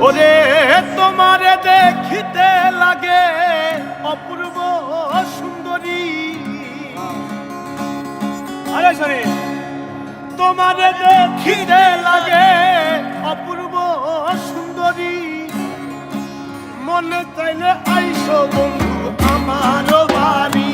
ওরে, তোমারে দেখিতে লাগে অপূর্ব সুন্দরী। আরে সরি তোমারে দেখিতে লাগে অপূর্ব সুন্দরী। মনে তাইলে আইসো বন্ধু, আমারও বাড়ি।